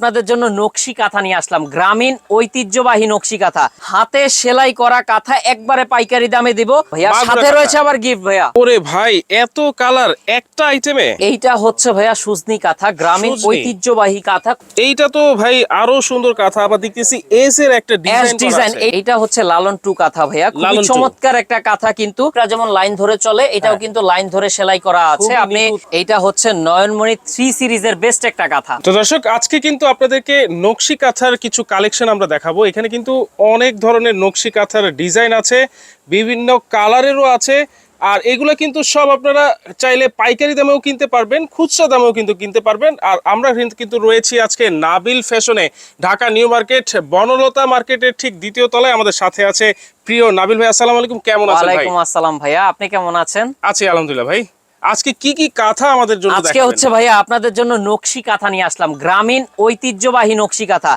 আপনাদের জন্য নকশি কাঁথা নিয়ে আসলাম। গ্রামীণ ঐতিহ্যবাহী নকশি কাঁথা। হাতে সেলাই করা কাঁথা একবারে পাইকারি দামে দিব। ভাইয়া সাথে রয়েছে আবার গিফট ভাইয়া। ওরে ভাই এত কালার একটা আইটেমে এইটা হচ্ছে ভাইয়া সুজনি কাঁথা গ্রামীণ ঐতিহ্যবাহী কাঁথা। এইটা তো ভাই আরও সুন্দর কথা। আবার দেখতেছি এস এর একটা ডিজাইন ডিজাইন এইটা হচ্ছে লালন টু কাঁথা ভাইয়া। লালন চমৎকার একটা কাঁথা কিন্তু। এটা যেমন লাইন ধরে চলে এটাও হ্যাঁ। কিন্তু লাইন ধরে সেলাই করা আছে। আপনি এইটা হচ্ছে নয়নমণি থ্রি সিরিজের বেস্ট একটা কাঁথা। তো দর্শক আজকে কিন্তু আপনাদেরকে নকশি কাঁথার কিছু কালেকশন আমরা দেখাবো। এখানে কিন্তু অনেক ধরনের নকশি কাঁথার ডিজাইন আছে বিভিন্ন কালারেরও আছে আর এগুলো কিন্তু সব আপনারা চাইলে পাইকারি দামেও কিনতে পারবেন খুচরা দামেও কিন্তু কিনতে পারবেন। আর আমরা কিন্তু- রয়েছি আজকে নাবিল ফ্যাশনে ঢাকা নিউ মার্কেট বনলতা মার্কেটের ঠিক দ্বিতীয় তলায় আমাদের সাথে আছে প্রিয় নাবিল ভাই। আসসালামু আলাইকুম কেমন আছেন ভাই? ওয়ালাইকুম আসসালাম ভাইয়া আপনি কেমন আছেন? আছি আলহামদুলিল্লাহ ভাই। আজকে কি কি কাঁথা আমাদের জন্য আজকে হচ্ছে ভাইয়া আপনাদের জন্য নকশি কাঁথা নিয়ে আসলাম। গ্রামীণ ঐতিহ্যবাহী নকশি কাঁথা।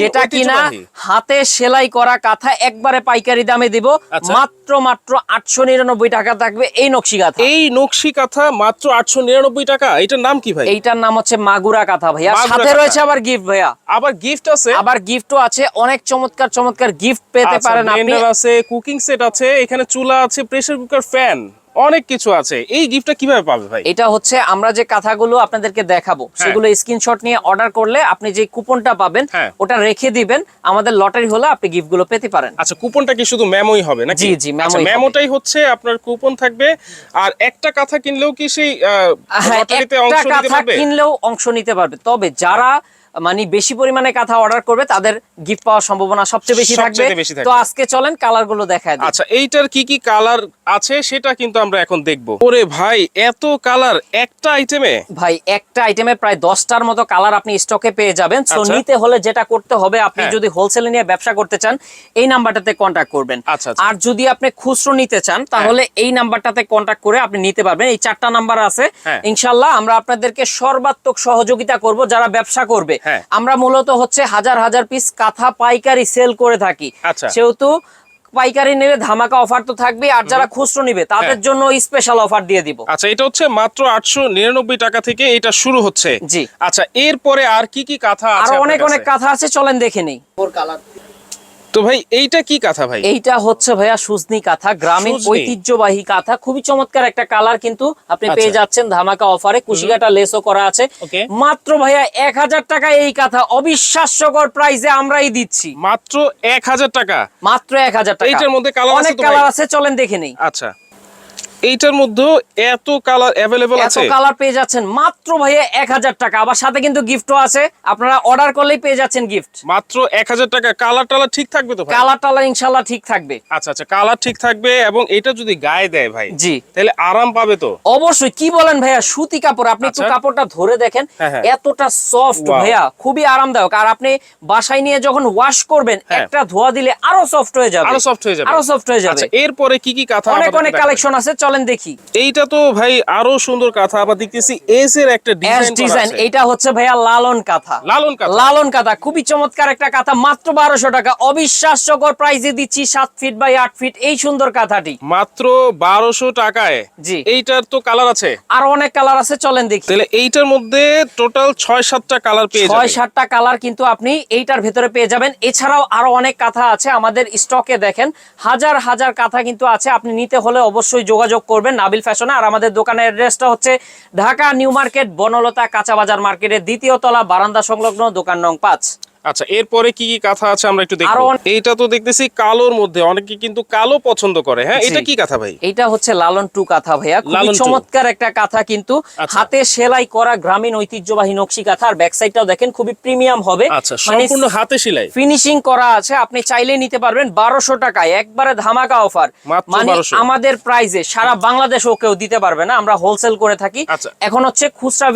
যেটা কিনা হাতে সেলাই করা কাঁথা একবারে পাইকারি দামে দিব। আচ্ছা। মাত্র মাত্র আটশো নিরানব্বই টাকা থাকবে এই নকশি কাঁথা। এই নকশি কাঁথা মাত্র আটশো নিরানব্বই টাকা? এটার নাম কি ভাই? এইটার নাম হচ্ছে মাগুরা কাঁথা ভাইয়া। সাথে রয়েছে আবার গিফট ভাইয়া। আবার গিফট আছে? আবার গিফটও আছে। অনেক চমৎকার চমৎকার গিফট পেতে আচ্ছা, পারেন আপনি। আছে কুকিং সেট আছে এখানে চুলা আছে প্রেসার কুকার ফ্যান অনেক কিছু আছে। এই গিফটটা কীভাবে পাবে ভাই? এটা হচ্ছে আমরা যে কাঁথাগুলো আপনাদেরকে দেখাবো সেগুলো স্ক্রিনশট নিয়ে অর্ডার করলে আপনি যে কুপনটা পাবেন হ্যাঁ। ওটা রেখে দিবেন। আমাদের লটারি হলে আপনি গিফটগুলো পেতে পারেন। আচ্ছা কুপনটা কি শুধু মেমোই হবে নাকি? জি, জি, মেমোই আচ্ছা। মেমোটাই হচ্ছে আপনার কুপন থাকবে আর একটা কাঁথা কিনলেও কি সেই আহ, হ্যাঁ লটারিতে অংশ নিতে কাঁথা পারবে? কিনলেও অংশ নিতে পারবে। তবে যারা মানে বেশি পরিমাণে কাঁথা অর্ডার করবে তাদের গিফট পাওয়ার সম্ভাবনা সবচেয়ে বেশি থাকবে। তো আজকে চলেন কালারগুলো দেখায় আচ্ছা এইটার কি কি কালার আছে সেটা কিন্তু আমরা এখন দেখব ওরে ভাই এত কালার একটা আইটেমে ভাই একটা আইটেমে প্রায় দশটার মতো কালার আপনি স্টকে পেয়ে যাবেন তো আচ্ছা। নিতে হলে যেটা করতে হবে আপনি হ্যাঁ। যদি হোলসেলে নিয়ে ব্যবসা করতে চান এই নাম্বারটাতে কন্ট্যাক্ট করবেন আচ্ছা, আচ্ছা। আর যদি আপনি খুচরো নিতে চান তাহলে এই নাম্বারটাতে কন্ট্যাক্ট করে আপনি নিতে পারবেন এই চারটা নাম্বার আছে হ্যাঁ। ইনশাল্লাহ আমরা আপনাদেরকে সর্বাত্মক সহযোগিতা করব যারা ব্যবসা করবে হ্যাঁ। আমরা মূলত হচ্ছে হাজার হাজার পিস কাঁথা পাইকারি সেল করে থাকি। আচ্ছা। সেহেতু পাইকারি নেবে ধামাকা অফার তো থাকবে আর যারা খুচরো নিবে তাদের হ্যাঁ। জন্য স্পেশাল অফার দিয়ে দিব। আচ্ছা এটা হচ্ছে মাত্র আটশো নিরানব্বই টাকা থেকে এটা শুরু হচ্ছে। জি। আচ্ছা এরপরে আর কি কি কাঁথা আছে আর অনেক অনেক কাঁথা আছে চলেন দেখে নেই। তো ভাই এইটা কি কাঁথা ভাই? এইটা হচ্ছে ভাইয়া সুজনি কাঁথা গ্রামীণ ঐতিহ্যবাহী কাঁথা। খুবই চমৎকার একটা কালার কিন্তু আপনি আচ্ছা। পেয়ে যাচ্ছেন ধামাকা অফারে। কুশিকাটা লেসও করা আছে। মাত্র ভাইয়া এক হাজার টাকা এই কাঁথা। অবিশ্বাস্যকর প্রাইসে আমরাই দিচ্ছি। মাত্র এক হাজার টাকা? মাত্র এক হাজার টাকা। এইটার মধ্যে অনেক? কালার আছে চলেন দেখে নেই। আচ্ছা। এইটার মধ্যে এত কালার অ্যাভেলেবল এত কালার পেয়ে যাচ্ছেন মাত্র ভাইয়া এক হাজার টাকা। আবার সাথে কিন্তু গিফটও আছে। আপনারা অর্ডার করলেই পেয়ে যাচ্ছেন গিফট মাত্র এক হাজার টাকা। কালার টালার ঠিক থাকবে তো ভাই? কালার টালার ইনশাল্লাহ ঠিক থাকবে। আচ্ছা আচ্ছা কালার ঠিক থাকবে এবং এটা যদি গায়ে দেয় ভাই জি। তাহলে আরাম পাবে তো? অবশ্যই। কি বলেন ভাইয়া? সুতি কাপড়। আপনি একটু আচ্ছা। কাপড়টা ধরে দেখেন। হ্যাঁ, হ্যাঁ। এতটা সফট ভাইয়া। খুবই আরামদায়ক। আর আপনি বাসায় নিয়ে যখন ওয়াশ করবেন হ্যাঁ। একটা ধোয়া দিলে আরও সফট হয়ে যাবে। আরও soft হয়ে যাবে। আরও সফট হয়ে যাবে। আচ্ছা এরপরে কি কি কাঁথা অনেক অনেক কালেকশন আছে। চলেন দেখি। এইটা তো ভাই আরও সুন্দর কাঁথা আবার দেখতেছি এস এর একটা ডিজাইন ডিজাইন এটা হচ্ছে ভাইয়া লালন কাঁথা। লালন কাঁথা। লালন কাঁথা খুবই চমৎকার একটা কাঁথা মাত্র বারোশো টাকা। অবিশ্বাস্যকর প্রাইসে দিচ্ছি সাত ফিট বাই আট ফিট এই সুন্দর কাঁথাটি। মাত্র বারোশো টাকায়। জি। এইটার তো কালার আছে। আর অনেক কালার আছে চলেন দেখি। তাহলে এইটার মধ্যে টোটাল ছয় সাতটা কালার পেয়ে ছয় যাবেন। সাতটা কালার কিন্তু আপনি এইটার ভেতরে পেয়ে যাবেন। এছাড়াও আরও অনেক কাঁথা আছে আমাদের স্টকে দেখেন। হাজার হাজার কাঁথা কিন্তু আছে আপনি নিতে হলে অবশ্যই যোগাযোগ করবেন নাবিল ফ্যাশনে। আর আমাদের দোকানের অ্যাড্রেসটা হচ্ছে ঢাকা নিউ মার্কেট বনলতা কাঁচাবাজার মার্কেটের দ্বিতীয় তলা বারান্দা সংলগ্ন দোকান নং পাঁচ। আচ্ছা এরপরে কি কি কাঁথা আছে আমরা একটু দেখব। এইটা তো দেখতেছি কালোর মধ্যে অনেকে কিন্তু কালো পছন্দ করে। হ্যাঁ এটা কি কাঁথা ভাই? এইটা হচ্ছে লালন টু কাঁথা ভাইয়া। খুবই চমৎকার একটা কাঁথা কিন্তু। আচ্ছা। হাতে সেলাই করা গ্রামীণ ঐতিহ্যবাহী নকশি কাঁথা আর ব্যাক সাইডটাও দেখেন খুবই প্রিমিয়াম হবে। আচ্ছা মানে সম্পূর্ণ হাতে সেলাই? ফিনিশিং করা আছে আপনি চাইলেই নিতে পারবেন। বারোশো টাকায় একবারে ধামাকা অফার। মানে 1200 আমাদের প্রাইজে সারা বাংলাদেশেও কেউ দিতে পারবে না আমরা হোলসেল করে থাকি। আচ্ছা। এখন হচ্ছে খুচরা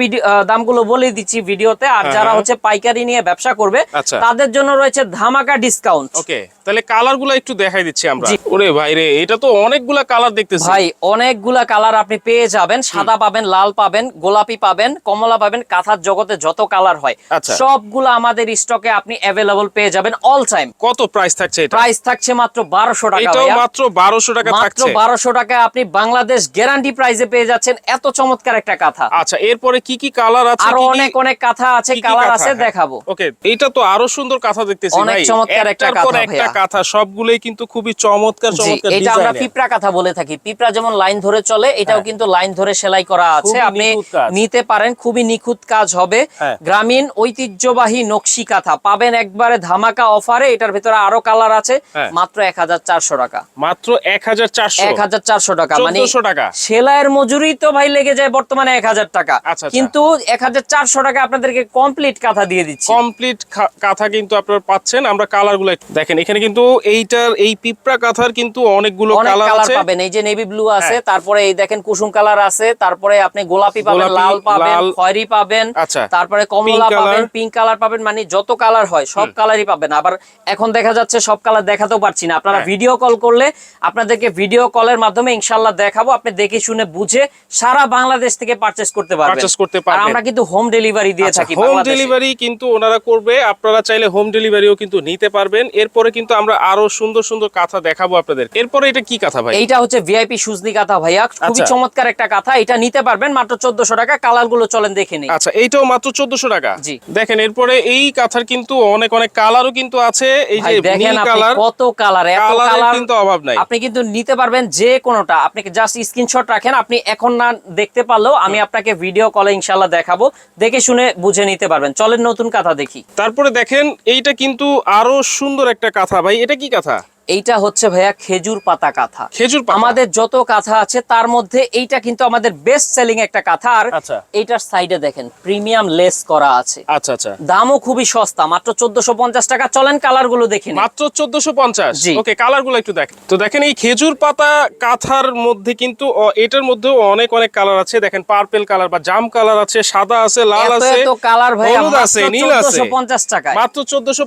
দামগুলো বলে দিচ্ছি ভিডিওতে আর হ্যাঁ, যারা হ্যাঁ। হচ্ছে পাইকারি নিয়ে ব্যবসা করবে। তাদের জন্য রয়েছে ধামাকা ডিসকাউন্ট ওকে তাহলে কালারগুলা একটু দেখাই দিচ্ছি আমরা। ওরে ভাই রে এটা তো অনেকগুলা কালার দেখতেছি। ভাই অনেকগুলা কালার আপনি পেয়ে যাবেন। সাদা পাবেন লাল পাবেন গোলাপি পাবেন কমলা পাবেন কাঁথার জগতে যত কালার হয়। আচ্ছা। সবগুলো আমাদের স্টকে আপনি অ্যাভেলেবল পেয়ে যাবেন অল টাইম কত প্রাইস থাকছে এটা? প্রাইস থাকছে মাত্র বারোশো টাকা এটাও মাত্র বারোশো টাকা থাকছে মাত্র থাকছে। বারোশো টাকায় আপনি বাংলাদেশ গ্যারান্টি প্রাইসে পেয়ে যাচ্ছেন। এত চমৎকার একটা কাঁথা। আচ্ছা এরপরে কি কি কালার আছে আরও অনেক অনেক কাঁথা আছে কালার আছে। দেখাবো। ওকে এটা তো আরও সুন্দর কাঁথা দেখতেছি অনেক চমৎকার একটা কাঁথা একটা। কাঁথা সবগুলোই কিন্তু খুবই চমৎকার চমৎকার এটা আমরা। পিঁপড়া কথা বলে থাকি। পিঁপড়া যেমন লাইন ধরে চলে এটাও কিন্তু লাইন ধরে সেলাই করা আছে। আপনি নিতে পারেন খুবই নিখুঁত কাজ হবে। হ্যাঁ। গ্রামীণ ঐতিহ্যবাহী নকশি কাঁথা। পাবেন একবারে ধামাকা অফারে এটার ভিতরে আরও কালার আছে। হ্যাঁ। মাত্র এক হাজার চারশো টাকা। মাত্র এক হাজার চারশো। এক হাজার চারশো টাকা। মানে 1400 টাকা। সেলাইয়ের মজুরি তো ভাই লেগে যায় বর্তমানে এক হাজার টাকা। আচ্ছা, আচ্ছা। কিন্তু এক হাজার চারশো টাকা আপনাদেরকে কমপ্লিট কাঁথা দিয়ে দিচ্ছি। কমপ্লিট কাঁথা কিন্তু আপনারা পাচ্ছেন। আমরা কালারগুলো দেখেন এখানে কিন্তু এইটার এই পিঁপড়া কাঁথার কিন্তু অনেকগুলো কালার আছে। পাবেন। এই যে নেভি ব্লু আছে হ্যাঁ। তারপরে এই দেখেন কুসুম কালার আছে তারপরে আপনি গোলাপি পাবেন লাল পাবেন খয়েরি পাবেন আচ্ছা। তারপরে কমলা পাবেন পিঙ্ক কালার পাবেন মানে যত কালার হয় সব কালারই পাবেন। আবার এখন দেখা যাচ্ছে সব কালার দেখাতেও পারছি না। আপনারা হ্যাঁ। ভিডিও কল করলে আপনাদেরকে ভিডিও কলের মাধ্যমে ইনশাল্লাহ দেখাবো। আপনি দেখে শুনে বুঝে সারা বাংলাদেশ থেকে পারচেস করতে পারবেন। Purchase করতে পারবেন। আমরা কিন্তু হোম ডেলিভারি দিয়ে থাকি হোম ডেলিভারি কিন্তু ওনারা করবে। আপনারা চাইলে হোম ডেলিভারিও কিন্তু নিতে পারবেন। এরপরে কিন্তু আমরা আরও সুন্দর সুন্দর কাঁথা দেখাবো আপনাদের এরপরে এটা কি কাঁথা ভাই? এইটা হচ্ছে ভিআইপি সুজনি কাঁথা ভাইয়া। খুবই আচ্ছা। চমৎকার একটা কাঁথা। এটা নিতে পারবেন মাত্র চোদ্দশো টাকা। কালারগুলো চলেন দেখে নিই। আচ্ছা এইটাও মাত্র চোদ্দশো টাকা। জি। দেখেন এরপরে এই কাঁথার কিন্তু অনেক অনেক কালারও কিন্তু আছে। এই যে দেখেন কালার কত কালার এত কালার। কিন্তু অভাব নাই। আপনি কিন্তু নিতে পারবেন যে কোনোটা। আপনি জাস্ট স্ক্রিনশট রাখেন। আপনি এখন না দেখতে পারলেও আমি আপনাকে ভিডিও কলে ইনশাল্লাহ দেখাবো। দেখে শুনে বুঝে নিতে পারবেন। চলেন নতুন কাঁথা দেখি। তারপরে দেখেন এইটা কিন্তু আরও সুন্দর একটা কাঁথা। ভাই এটা কি কাঁথা? এইটা হচ্ছে ভাইয়া খেজুর পাতা কাঁথা। খেজুর আমাদের যত কাঁথা আছে তার মধ্যে এইটা কিন্তু আমাদের বেস্ট সেলিং একটা কাঁথা। আর আচ্ছা। এইটার সাইডে দেখেন প্রিমিয়াম লেস করা আছে। আচ্ছা আচ্ছা। দামও খুবই সস্তা মাত্র চোদ্দশো টাকা। চলেন কালারগুলো দেখে নিন। মাত্র চোদ্দশো পঞ্চাশ? জি। ওকে কালারগুলো একটু দেখেন। তো দেখেন এই খেজুর পাতা কাঁথার মধ্যে কিন্তু এটার মধ্যেও অনেক অনেক কালার আছে। দেখেন পার্পেল কালার বা জাম কালার আছে সাদা আছে লাল আছে এত কালার ভাই হলুদ আছে নীল আছে। পঞ্চাশ টাকায়। মাত্র চোদ্দশো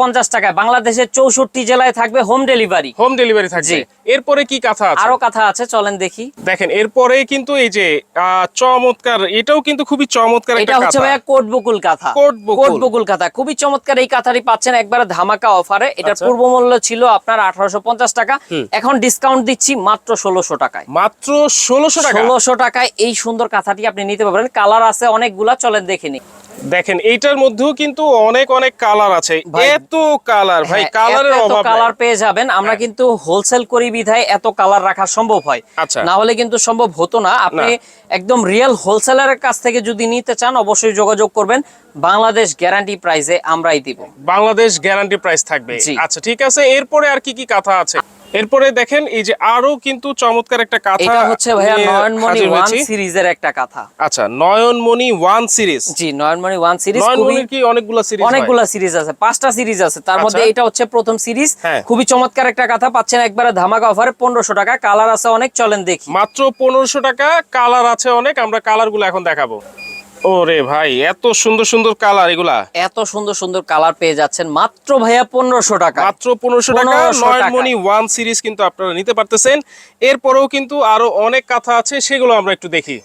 পঞ্চাশ টাকা। বাংলাদেশের চৌষট্টি জেলায় থাকবে হোম ডেলিভারি হোম ডেলিভারি থাকবে। এরপরে কি কাঁথা আছে? আরও কথা আছে চলেন দেখি। দেখেন এরপরে কিন্তু এই যে চমৎকার এটাও কিন্তু খুবই চমৎকার এটা একটা হচ্ছে ভাইয়া কোট বকুল কাঁথা। কোট বকুল। কাঁথা। খুবই চমৎকার এই কাঁথাটি পাচ্ছেন একবারে ধামাকা অফারে। এটার আচ্ছা। পূর্ব মূল্য ছিল আপনার আঠারোশো পঞ্চাশ টাকা। এখন ডিসকাউন্ট দিচ্ছি মাত্র ষোলোশো টাকায়। মাত্র ষোলোশো টাকা? ষোলোশো টাকায় এই সুন্দর কাঁথাটি আপনি নিতে পারবেন। কালার আছে অনেকগুলা চলেন দেখে নিন দেখেন এইটার মধ্যেও কিন্তু অনেক অনেক কালার আছে। এত কালার ভাই হ্যাঁ, কালারের এত অভাব কালার পেয়ে যাবেন। আমরা হ্যাঁ। কিন্তু হোলসেল করি বিধায় এত কালার রাখা সম্ভব হয়। আচ্ছা। না হলে কিন্তু সম্ভব হতো না। আপনি একদম রিয়েল হোলসেলারের কাছ থেকে যদি নিতে চান অবশ্যই যোগাযোগ করবেন। বাংলাদেশ গ্যারান্টি প্রাইসে আমরাই দিব। বাংলাদেশ গ্যারান্টি প্রাইস থাকবে। আচ্ছা ঠিক আছে। এরপরে আর কি কি কথা আছে? এরপরে দেখেন এই যে আরও কিন্তু চমৎকার একটা কাঁথা এটা হচ্ছে ভাইয়া নিয়ে নয়নমণি হাজির ওয়ান সিরিজের একটা কথা। আচ্ছা নয়নমণি ওয়ান সিরিজ। জি নয়নমণি ওয়ান সিরিজ নয়নমণির কি অনেকগুলো সিরিজ অনেকগুলা সিরিজ আছে পাঁচটা সিরিজ আছে। তার মধ্যে আচ্ছা। এটা হচ্ছে প্রথম সিরিজ। হ্যাঁ। খুবই চমৎকার একটা কথা পাচ্ছেন একবারে ধামাকা অফারে পনেরোশো টাকা। কালার আছে অনেক চলেন দেখি। মাত্র পনেরোশো টাকা কালার আছে অনেক আমরা কালারগুলো এখন দেখাবো। ওরে ভাই এত সুন্দর সুন্দর কালার এগুলা। এত সুন্দর সুন্দর কালার পেয়ে যাচ্ছেন মাত্র ভাইয়া পনেরোশো টাকা মাত্র পনেরোশো টাকা 1500 টাকা। নয়নমণি ওয়ান সিরিজ কিন্তু আপনারা নিতে পারতেছেন। এরপরেও কিন্তু আরও অনেক কথা আছে সেগুলো আমরা একটু দেখি।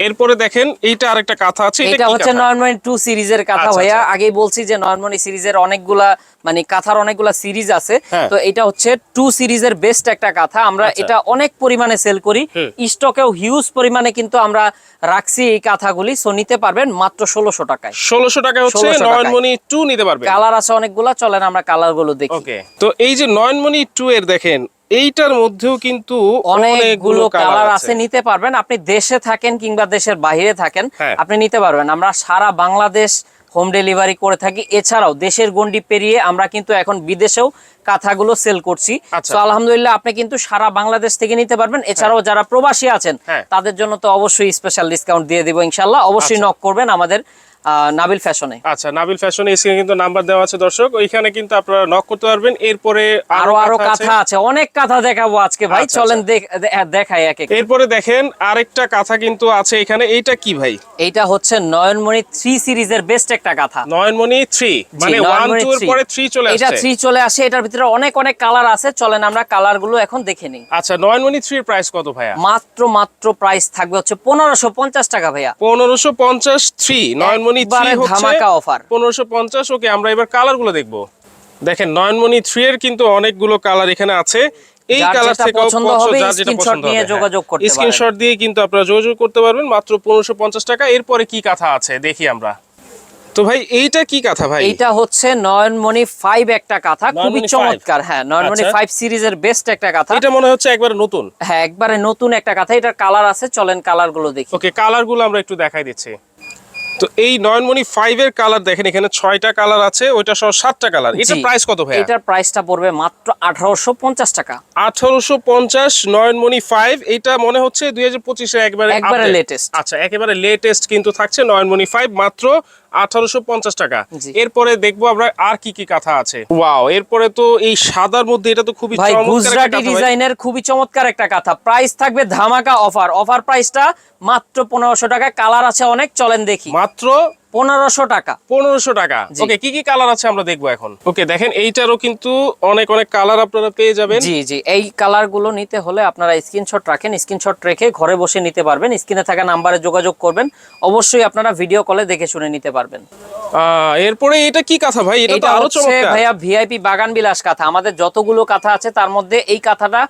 এরপরে দেখেন এইটা আরেকটা কাঁথা আছে এটা হচ্ছে? নয়নমণি টু সিরিজের কাঁথা আচ্ছা, ভাইয়া আচ্ছা। আগেই বলছি যে নয়নমণি সিরিজের অনেকগুলা মানে কাঁথার অনেকগুলা সিরিজ আছে হ্যাঁ। তো এটা হচ্ছে টু সিরিজের বেস্ট একটা কাঁথা আমরা আচ্ছা। এটা অনেক পরিমাণে সেল করি। স্টকেও হিউজ পরিমাণে কিন্তু আমরা রাখছি এই কাঁথাগুলি সো নিতে পারবেন মাত্র ষোলোশো টাকায় ষোলোশো টাকা হচ্ছে নয়নমণি টু নিতে পারবেন কালার আছে অনেকগুলা চলেন আমরা কালারগুলো দেখি ওকে তো এই যে নয়নমণি টু এর দেখেন এইটার মধ্যেও কিন্তু অনেকগুলো কালার আছে নিতে পারবেন আপনি দেশে থাকেন কিংবা দেশের বাইরে থাকেন হ্যাঁ। আপনি নিতে পারবেন আমরা সারা বাংলাদেশ হোম ডেলিভারি করে থাকি এছাড়াও দেশের গন্ডি পেরিয়ে আমরা কিন্তু এখন বিদেশেও কাঁথাগুলো সেল করছি আচ্ছা। তো আলহামদুলিল্লাহ আপনি কিন্তু সারা বাংলাদেশ থেকে নিতে পারবেন এছাড়াও যারা প্রবাসী আছেন হ্যাঁ। তাদের জন্য তো অবশ্যই স্পেশাল ডিসকাউন্ট দিয়ে দিব ইনশাল্লাহ অবশ্যই আচ্ছা। নক করবেন আমাদের নাবিল ফ্যাশনে। আচ্ছা নাবিল ফ্যাশনে স্ক্রিনে কিন্তু নাম্বার দেওয়া আছে দর্শক। ওইখানে কিন্তু আপনারা নক করতে পারবেন। এরপরে আরও আরও আছে। কাঁথা আছে। অনেক কাঁথা দেখাবো আজকে ভাই। আচ্ছা, চলেন দেখাই এক এক। এরপরে দেখেন আরেকটা কাঁথা কিন্তু আছে এখানে। এইটা কি ভাই? এইটা হচ্ছে নয়নমণি থ্রি সিরিজের বেস্ট একটা কাঁথা। নয়নমণি থ্রি। মানে ওয়ান নয়নমণি টু এর পরে থ্রি চলে এটা আসছে। থ্রি চলে আসে এটার ভিতরে অনেক অনেক কালার আছে। চলেন আমরা কালারগুলো এখন দেখে নিই। আচ্ছা নয়নমণি থ্রির প্রাইস কত ভাইয়া? মাত্র মাত্র প্রাইস থাকবে হচ্ছে পনেরোশো পঞ্চাশ টাকা ভাইয়া। পনেরোশো পঞ্চাশ থ্রি নয়নমণি থ্রি ধামাকা অফার পনেরোশো পঞ্চাশ ওকে আমরা এবার কালারগুলো দেখব। দেখেন নয়নমণি থ্রি এর কিন্তু অনেকগুলো কালার এখানে আছে। এই কালার থেকে পছন্দ হবে, screenshot নিয়ে যোগাযোগ করতে পারেন। স্ক্রিনশট দিয়ে কিন্তু আপনারা যোগাযোগ করতে পারবেন মাত্র পনেরোশো পঞ্চাশ টাকা। এরপরে কি কাঁথা আছে দেখি আমরা। তো ভাই এইটা কি কাঁথা ভাই? এইটা হচ্ছে নয়নমণি ফাইভ একটা কাঁথা খুবই চমৎকার হ্যাঁ নয়নমণি আচ্ছা। ফাইভ সিরিজের বেস্ট একটা কাঁথা। এটা মনে হচ্ছে একবারে নতুন। হ্যাঁ একবারে নতুন একটা কাঁথা এটার কালার আছে চলেন কালারগুলো দেখি। ওকে কালারগুলো আমরা একটু দেখাই দিচ্ছি। তো এই নয়নমণি ফাইভ এর কালার দেখেন এখানে ছয়টা কালার আছে ওইটা সহ সাতটা কালার এটা প্রাইস কত ভাই এটার প্রাইসটা পড়বে মাত্র আঠারোশো পঞ্চাশ টাকা। আঠারোশো পঞ্চাশ নয়নমণি ফাইভ এটা মনে হচ্ছে দুই হাজার পঁচিশে একবারে একবারে লেটেস্ট আচ্ছা একেবারে লেটেস্ট কিন্তু থাকছে নয়নমণি ফাইভ মাত্র আঠারোশো পঞ্চাশ টাকা। এরপরে দেখব আমরা আর কি কি কাঁথা আছে। ওয়াও এরপরে তো এই সাদার মধ্যে এটা তো খুবই গুজরাটি ডিজাইনের খুবই চমৎকার একটা কাঁথা। প্রাইস থাকবে ধামাকা অফার। অফার প্রাইসটা মাত্র পনেরোশো টাকা। কালার আছে অনেক চলেন দেখি। মাত্র পনেরোশো টাকা। পনেরোশো টাকা। ওকে কি কি কালার আছে আমরা দেখব এখন? ওকে দেখেন এইটারও কিন্তু অনেক অনেক কালার আপনারা পেয়ে যাবেন। জি জি এই কালারগুলো নিতে হলে আপনারা স্ক্রিনশট রাখেন স্ক্রিনশট রেখে ঘরে বসে নিতে পারবেন স্ক্রিনে থাকা নাম্বারে যোগাযোগ করবেন অবশ্যই আপনারা ভিডিও কলে দেখে শুনে নিতে পারবেন। এরপরে এটা কি কাঁথা ভাই? এটা আরও চমৎকার। ভাইয়া ভিআইপি বাগান বিলাস কাঁথা। আমাদের যতগুলো কাঁথা আছে তার মধ্যে এই কাঁথাটা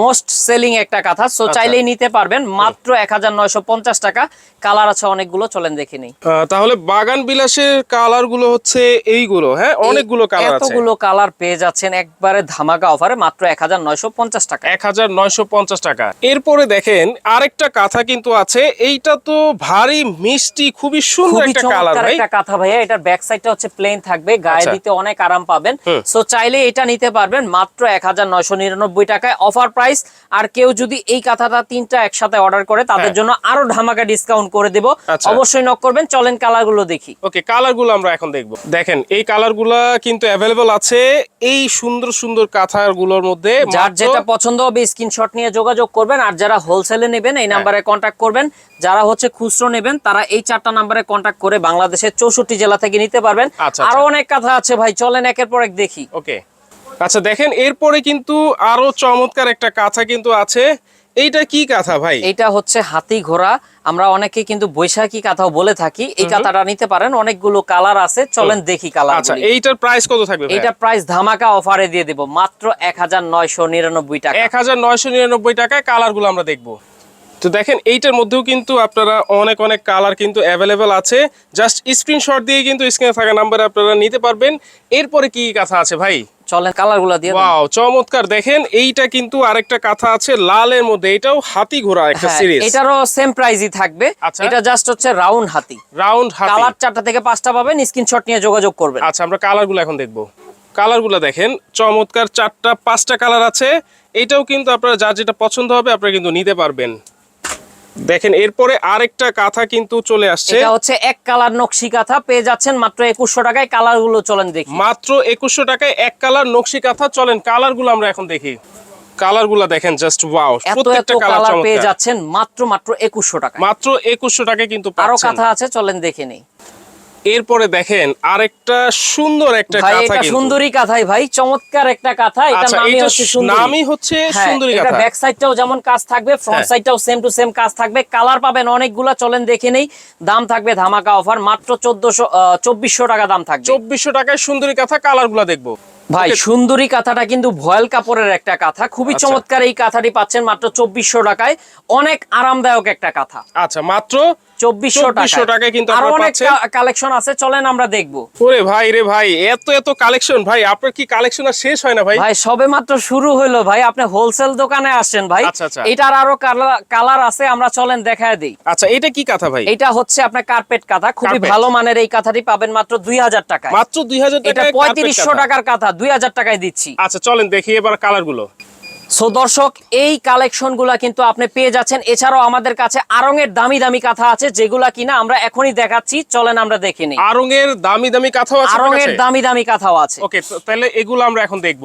মোস্ট সেলিং একটা কাঁথা। সো আচ্ছা। চাইলেই নিতে পারবেন মাত্র এক হাজার নয়শো পঞ্চাশ টাকা। কালার আছে অনেকগুলো চলেন দেখে নিই। তাহলে বাগান বিলাসের কালারগুলো হচ্ছে এইগুলো হ্যাঁ? অনেকগুলো কালার আছে। এতগুলো কালার পেয়ে যাচ্ছেন একবারে ধামাকা অফারে মাত্র এক হাজার নয়শো পঞ্চাশ টাকা। এক হাজার নয়শো পঞ্চাশ টাকা। এরপরে দেখেন আরেকটা কাঁথা কিন্তু আছে এইটা তো ভারী মিষ্টি খুবই সুন্দর একটা কালার ভাই। একটা কাঁথা ভাইয়া এটার ব্যাক সাইডটা হচ্ছে প্লেন থাকবে গায়ে আচ্ছা। দিতে অনেক আরাম পাবেন। সো চাইলে এটা নিতে পারবেন মাত্র এক হাজার নয়শো নিরানব্বই টাকায় অফার প্রাইস আর কেউ যদি এই কাঁথাটা তিনটা একসাথে অর্ডার করে তাদের হ্যাঁ। জন্য আরও ধামাকা ডিসকাউন্ট করে দেব। আচ্ছা। অবশ্যই নক করবেন চলেন কালার গুলো দেখি। ওকে কালারগুলো আমরা এখন দেখব। দেখেন এই কালারগুলা কিন্তু অ্যাভেলেবল আছে এই সুন্দর সুন্দর কাঁথারগুলোর মধ্যে যার যেটা পছন্দ হবে স্ক্রিনশট নিয়ে যোগাযোগ করবেন আর যারা হোলসেলে নেবেন। এই নাম্বারে কন্ট্যাক্ট করবেন। যারা হচ্ছে খুচরো নেবেন তারা এই চারটা নাম্বারে কন্ট্যাক্ট করে বাংলাদেশের চৌষট্টি জেলা থেকে নিতে পারবেন। আচ্ছা, আরও আচ্ছা। অনেক কথা আছে ভাই চলেন একের পর এক দেখি। ওকে। আচ্ছা দেখেন এরপরে কিন্তু আরও চমৎকার একটা কাঁথা কিন্তু আছে। এইটা কি কাঁথা ভাই? এইটা হচ্ছে হাতি ঘোড়া। আমরা অনেকে কিন্তু বৈশাখী কাঁথাও বলে থাকি। এই কাঁথাটা নিতে পারেন। অনেকগুলো কালার আছে। চলেন দেখি কালার আচ্ছা এইটার প্রাইস কত থাকবে এইটা প্রাইস ধামাকা অফারে দিয়ে দেব। মাত্র এক হাজার নয়শো নিরানব্বই টাকা। এক হাজার নয়শো নিরানব্বই টাকায় কালারগুলো আমরা দেখব। তো দেখেন এইটার মধ্যেও কিন্তু আপনারা অনেক অনেক কালার কিন্তু অ্যাভেলেবেল আছে। জাস্ট স্ক্রিনশট দিয়ে কিন্তু স্ক্রিনে থাকা নাম্বারে আপনারা নিতে পারবেন। এরপরে কি কাঁথা আছে ভাই? চলেন কালারগুলা দিয়ে। ওয়াও চমৎকার। দেখেন এইটা কিন্তু আরেকটা কাঁথা আছে লালের মধ্যে। এটাও হাতি ঘোড়া একটা হ্যাঁ, সিরিজ এটারও সেম প্রাইসই থাকবে। আচ্ছা। এটা জাস্ট হচ্ছে রাউন্ড হাতি। রাউন্ড হাতি। কালার চারটা থেকে পাঁচটা পাবেন স্ক্রিনশট নিয়ে যোগাযোগ করবেন। আচ্ছা আমরা কালারগুলো এখন দেখব। কালারগুলো দেখেন চমৎকার চারটা পাঁচটা কালার আছে। এটাও কিন্তু আপনারা যার যেটা পছন্দ হবে আপনারা কিন্তু নিতে পারবেন। দেখেন এরপরে আরেকটা কাঁথা কিন্তু চলে আসছে। এটা হচ্ছে এক কালার নকশি কাঁথা পেয়ে যাচ্ছেন মাত্র একুশশো টাকায়। কালারগুলো চলেন দেখি। মাত্র একুশশো টাকায় এক কালার নকশি কাঁথা চলেন কালারগুলো আমরা এখন দেখি। কালারগুলো দেখেন জাস্ট ওয়াও প্রত্যেকটা কালার চমৎকার। পেয়ে যাচ্ছেন মাত্র মাত্র একুশশো টাকা মাত্র একুশশো টাকায় কিন্তু আরও কাঁথা আছে চলেন দেখে নেই। এরপরে দেখেন আরেকটা সুন্দর একটা কাঁথা এটা কিন্তু। সুন্দরী কাঁথাই ভাই চমৎকার একটা কাঁথা এটা আচ্ছা নামই হচ্ছে সুন্দরী। নামই হচ্ছে হ্যাঁ, সুন্দরী এটা ব্যাক সাইডটাও যেমন কাজ থাকবে ফ্রন্ট। সাইডটাও সেম টু সেম কাজ থাকবে। কালার পাবেন অনেকগুলা চলেন দেখে নেই। দাম থাকবে ধামাকা অফার মাত্র চোদ্দশো চব্বিশশো টাকা দাম থাকবে। চব্বিশশো টাকায় সুন্দরী কাঁথা কালারগুলো দেখব। ভাই সুন্দরী কাঁথাটা কিন্তু ভয়েল কাপড়ের একটা কাঁথা। খুবই আচ্ছা। চমৎকার এই কাঁথাটি পাচ্ছেন মাত্র চব্বিশশো টাকায়। অনেক আরামদায়ক একটা কাঁথা। আচ্ছা মাত্র 2400 টাকায়। কিন্তু আপনারা পাচ্ছেন। কালেকশন আছে চলেন আমরা দেখব। ওরে ভাই রে ভাই এত এত কালেকশন ভাই আপনার কি কালেকশন আর শেষ হয় না ভাই? ভাই সবে মাত্র শুরু হইল ভাই আপনি হোলসেল দোকানে ভাই। আচ্ছা, আচ্ছা। এটার আরও কালার আছে আমরা চলেন দেখায় দিই। আচ্ছা এটা কি কাঁথা ভাই? এটা হচ্ছে আপনার কার্পেট কাঁথা খুবই ভালো মানের এই কাঁথাটি পাবেন মাত্র দুই হাজার টাকায়। মাত্র দুই হাজার এটা টাকায় পঁয়ত্রিশশো টাকার কাঁথা দুই হাজার টাকায় দিচ্ছি। আচ্ছা চলেন দেখি এবার কালারগুলো। সো দর্শক এই কালেকশনগুলা কিন্তু আপনি পেয়ে যাচ্ছেন। এছাড়াও আমাদের কাছে আরঙের দামি দামি কাঁথা আছে যেগুলা কিনা আমরা এখনই দেখাচ্ছি। চলেন আমরা দেখে নিই। আরঙের দামি দামি কাঁথাও আছে আরঙের দামি দামি কাঁথাও আছে। ওকে তাহলে এগুলো আমরা এখন দেখব।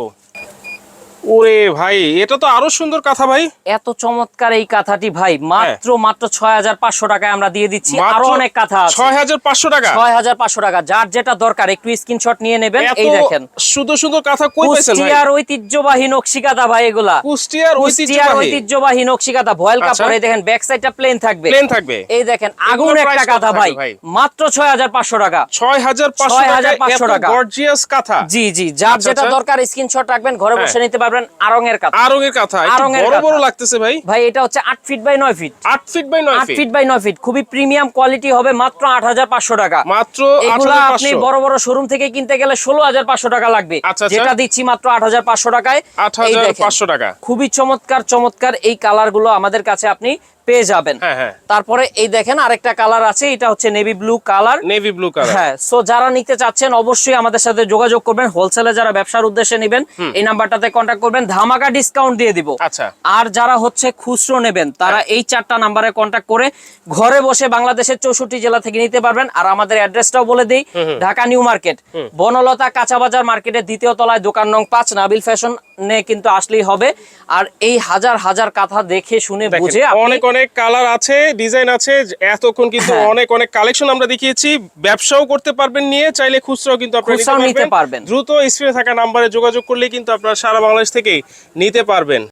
ওরে ভাই এটা তো আরও সুন্দর কথা ভাই। এত চমৎকার এই কাঁথাটি ভাই মাত্র মাত্র ছয় হাজার পাঁচশো টাকায় আমরা দিয়ে দিচ্ছি। আরও অনেক কাঁথা ছয় হাজার পাঁচশো টাকা? ছয় হাজার পাঁচশো টাকা যার যেটা দরকার একটু স্ক্রিনশট নিয়ে নেবেন এই দেখেন। সুন্দর সুন্দর কথা কই পাইছেন কুষ্টিয়ার ঐতিহ্যবাহী ভাই এগুলা। কুষ্টিয়ার ঐতিহ্যবাহী? ভয়েল আচ্ছা। কাপড় এই দেখেন ব্যাক সাইডটা প্লেন থাকবে। প্লেন থাকবে। এই দেখেন আগুন একটা কাঁথা ভাই? মাত্র ছয় হাজার পাঁচশো টাকা। ছয় হাজার পাঁচশো 6,500 টাকা টাকা। গর্জিয়াস কাঁথা। জি জি যার আচ্ছা, যেটা আচ্ছা। দরকার স্ক্রিনশট রাখবেন ঘরে বসে নিতে পারবেন কাঁথা। একটু আড়ং-এর বড় বড় লাগতেছে ভাই। ভাই এটা হচ্ছে আট feet by feet feet by feet feet by feet খুবই প্রিমিয়াম কোয়ালিটি হবে মাত্র আট হাজার পাঁচশো টাকা। মাত্র এগুলা আপনি বড় বড় শোরুম থেকে কিনতে গেলে ষোলো হাজার পাঁচশো টাকা লাগবে। আচ্ছা, আচ্ছা। যেটা দিচ্ছি মাত্র আট হাজার পাঁচশো টাকায়। আট এই হাজার দেখেন। পাঁচশো টাকা। খুবই চমৎকার চমৎকার এই কালারগুলো আমাদের কাছে আপনি পেয়ে যাবেন। হ্যাঁ হ্যাঁ। তারপরে এই দেখেন আরেকটা কালার আছে এটা হচ্ছে navy blue colour. Navy blue colour. হ্যাঁ সো যারা নিতে চাচ্ছেন অবশ্যই আমাদের সাথে যোগাযোগ করবেন। হোলসেলে যারা ব্যবসার উদ্দেশ্যে নেবেন এই নাম্বারটাতে কন্ট্যাক্ট করবেন। ধামাকা ডিসকাউন্ট দিয়ে দিব। আচ্ছা। আর যারা হচ্ছে খুচরো নেবেন তারা এই চারটা নাম্বারে কন্ট্যাক্ট করে ঘরে বসে বাংলাদেশের চৌষট্টি জেলা থেকে নিতে পারবেন। আর আমাদের অ্যাড্রেসটাও বলে দিই ঢাকা নিউ মার্কেট বনলতা কাঁচা বাজার মার্কেটের দ্বিতীয় তলায় দোকান নং পাঁচ নাবিল ফ্যাশন নে কিন্তু আসলেই হবে আর এই হাজার হাজার কাঁথা দেখে শুনে বুঝে অনেক অনেক কালার আছে ডিজাইন আছে এতক্ষণ কিন্তু হ্যাঁ। অনেক অনেক কালেকশন আমরা দেখিয়েছি ব্যবসাও করতে পারবেন নিয়ে চাইলে খুচরাও কিন্তু আপনারা নিতে পারবেন। দ্রুত স্ক্রিনে থাকা নাম্বারে যোগাযোগ করলে কিন্তু আপনারা সারা বাংলাদেশ থেকেই নিতে পারবেন